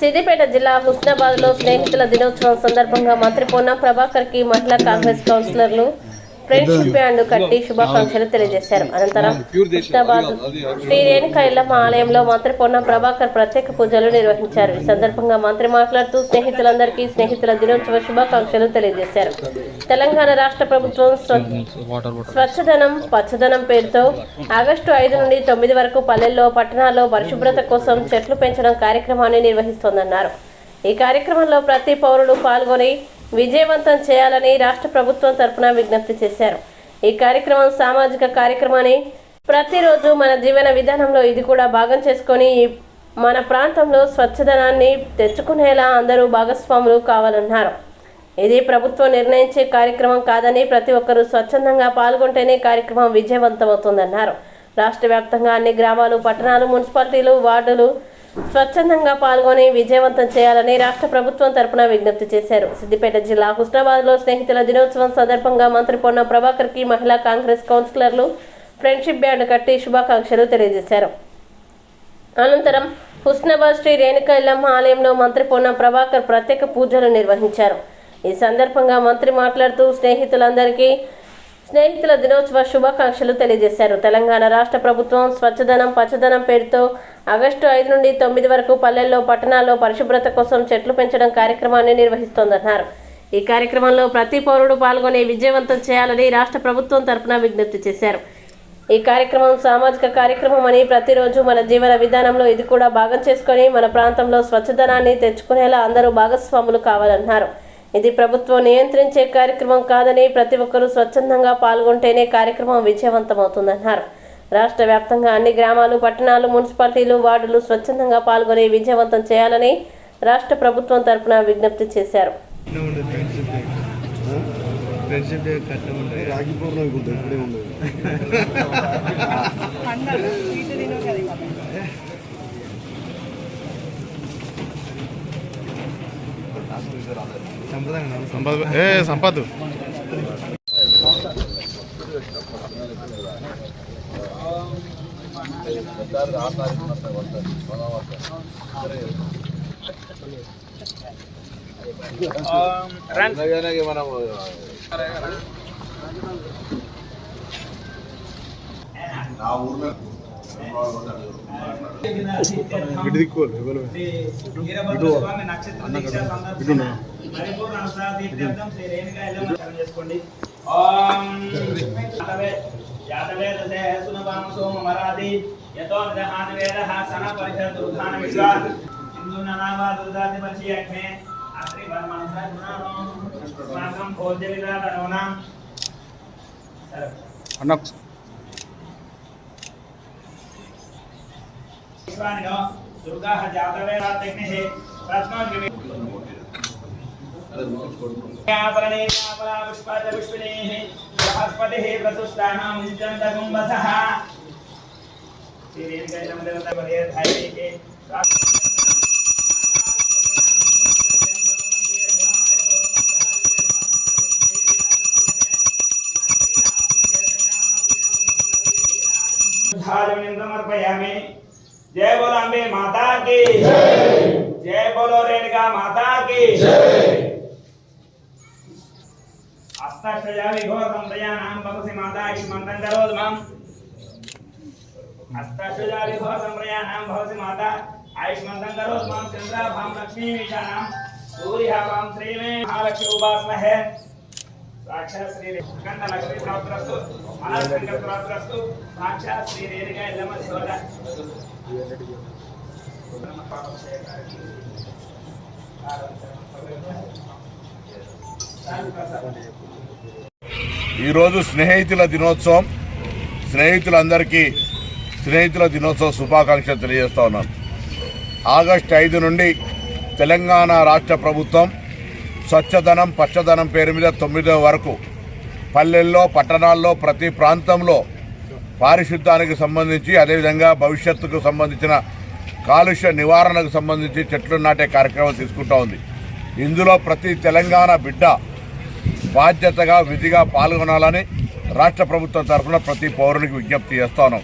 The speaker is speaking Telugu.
సిద్దిపేట జిల్లా హుస్నాబాద్లో స్నేహితుల దినోత్సవం సందర్భంగా మంత్రి పొన్నం ప్రభాకర్కి మహిళా కాంగ్రెస్ కౌన్సిలర్లు ఫ్రెండ్షిప్ బ్యాండ్ కట్టి శుభాకాంక్షలు తెలియజేశారు. అనంతరం హుస్నాబాద్ శ్రీ రేణుకా ఆలయంలో మంత్రి పొన్నం ప్రభాకర్ ప్రత్యేక పూజలు నిర్వహించారు. ఈ సందర్భంగా మంత్రి మాట్లాడుతూ స్నేహితులందరికీ స్నేహితుల దినోత్సవ శుభాకాంక్షలు తెలియజేశారు. తెలంగాణ రాష్ట్ర ప్రభుత్వం స్వ- స్వచ్ఛదనం పచ్చదనం పేరుతో ఆగస్టు ఐదు నుండి తొమ్మిది వరకు పల్లెల్లో పట్టణాల్లో పరిశుభ్రత కోసం చెట్లు పెంచడం కార్యక్రమాన్ని నిర్వహిస్తోందన్నారు. ఈ కార్యక్రమంలో ప్రతి పౌరుడు పాల్గొని విజయవంతం చేయాలని రాష్ట్ర ప్రభుత్వం తరపున విజ్ఞప్తి చేశారు. ఈ కార్యక్రమం సామాజిక కార్యక్రమాన్ని ప్రతిరోజు మన జీవన విధానంలో ఇది కూడా భాగం చేసుకొని ఈ- మన ప్రాంతంలో స్వచ్ఛదనాన్ని తెచ్చుకునేలా అందరూ భాగస్వాములు కావాలన్నారు. ఇది ప్రభుత్వం నిర్ణయించే కార్యక్రమం కాదని ప్రతి ఒక్కరూ స్వచ్ఛందంగా పాల్గొంటేనే కార్యక్రమం విజయవంతమవుతుందన్నారు. రాష్ట్ర వ్యాప్తంగా అన్ని గ్రామాలు పట్టణాలు మున్సిపాలిటీలు వార్డులు స్వచ్ఛందంగా పాల్గొని విజయవంతం చేయాలని రాష్ట్ర ప్రభుత్వం తరపున విజ్ఞప్తి చేశారు. సిద్దిపేట జిల్లా హుస్నాబాద్లో స్నేహితుల దినోత్సవం సందర్భంగా మంత్రి పొన్న ప్రభాకర్కి మహిళా కాంగ్రెస్ కౌన్సిలర్లు ఫ్రెండ్షిప్ బ్యాండ్ కట్టి శుభాకాంక్షలు తెలియజేశారు. అనంతరం హుస్నాబాద్ శ్రీ రేణుక ఇల్లమ్మ ఆలయంలో మంత్రి పొన్నం ప్రభాకర్ ప్రత్యేక పూజలు నిర్వహించారు. ఈ సందర్భంగా మంత్రి మాట్లాడుతూ స్నేహితులందరికీ స్నేహితుల దినోత్సవ శుభాకాంక్షలు తెలియజేశారు. తెలంగాణ రాష్ట్ర ప్రభుత్వం స్వచ్ఛదనం పచ్చదనం పేరుతో ఆగస్టు ఐదు నుండి తొమ్మిది వరకు పల్లెల్లో పట్టణాల్లో పరిశుభ్రత కోసం చెట్లు పెంచడం కార్యక్రమాన్ని నిర్వహిస్తోందన్నారు. ఈ కార్యక్రమంలో ప్రతి పౌరుడు పాల్గొని విజయవంతం చేయాలని రాష్ట్ర ప్రభుత్వం తరపున విజ్ఞప్తి చేశారు. ఈ కార్యక్రమం సామాజిక కార్యక్రమం అని ప్రతిరోజు మన జీవన విధానంలో ఇది కూడా భాగం చేసుకొని మన ప్రాంతంలో స్వచ్ఛదనాన్ని తెచ్చుకునేలా అందరూ భాగస్వాములు కావాలన్నారు. ఇది ప్రభుత్వం నియంత్రించే కార్యక్రమం కాదని ప్రతి ఒక్కరూ స్వచ్ఛందంగా పాల్గొంటేనే కార్యక్రమం విజయవంతమవుతుందన్నారు. రాష్ట్ర వ్యాప్తంగా అన్ని గ్రామాలు పట్టణాలు మున్సిపాలిటీలు వార్డులు స్వచ్ఛందంగా పాల్గొని విజయవంతం చేయాలని రాష్ట్ర ప్రభుత్వం తరపున విజ్ఞప్తి చేశారు. సంపద ఏ సంపద. మనం నా ఊర్లో ఫ్రెండ్షిప్ డే ఫ్రెండ్షిప్ డే కట్ట ఉంటుంది రాగి పౌర్ణమి ఉంటుంది ఇప్పుడే ఉండదు సంప్రదాయం సంపద ఏ సంపద్ ఇటు దిక్కోవాలి ఎవరు ఇటు ఇటు ఉన్నా. అన్న దుర్గా विश्वानिनो दुर्गाः जातवेराग्निः प्रश्नोग्निः बृहस्पतिः प्रसुष्टानां नित्यन्तकुम्भसः श्रीवेङ्कटदेवतापर्यधायके समर्पयामि जय बोलो अम्बे माता की। जय बोलो रेणुका माता की। अष्टाक्षया विघोरं दयानां भगवति माता युष्मन्तं करोद्मम् अष्टाक्षया विघोरं दयानां भगवति माता आयुष्मन्तं करोद्मम् चन्द्राभां लक्ष्मीमीशानां सूर्याभां श्रीमे महालक्ष्मी उपासमहे ఈరోజు స్నేహితుల దినోత్సవం. స్నేహితులందరికీ స్నేహితుల దినోత్సవ శుభాకాంక్షలు తెలియజేస్తా ఉన్నాను. ఆగస్టు ఐదు నుండి తెలంగాణ రాష్ట్ర ప్రభుత్వం స్వచ్ఛధనం పచ్చదనం పేరు మీద తొమ్మిదో వరకు. పల్లెల్లో పట్టణాల్లో ప్రతి ప్రాంతంలో పారిశుద్ధ్యానికి సంబంధించి అదేవిధంగా భవిష్యత్తుకు సంబంధించిన కాలుష్య నివారణకు సంబంధించి చెట్లు నాటే కార్యక్రమం తీసుకుంటా ఉంది. ఇందులో ప్రతి తెలంగాణ బిడ్డ బాధ్యతగా విధిగా పాల్గొనాలని రాష్ట్ర ప్రభుత్వం తరఫున ప్రతి పౌరునికి విజ్ఞప్తి చేస్తాను.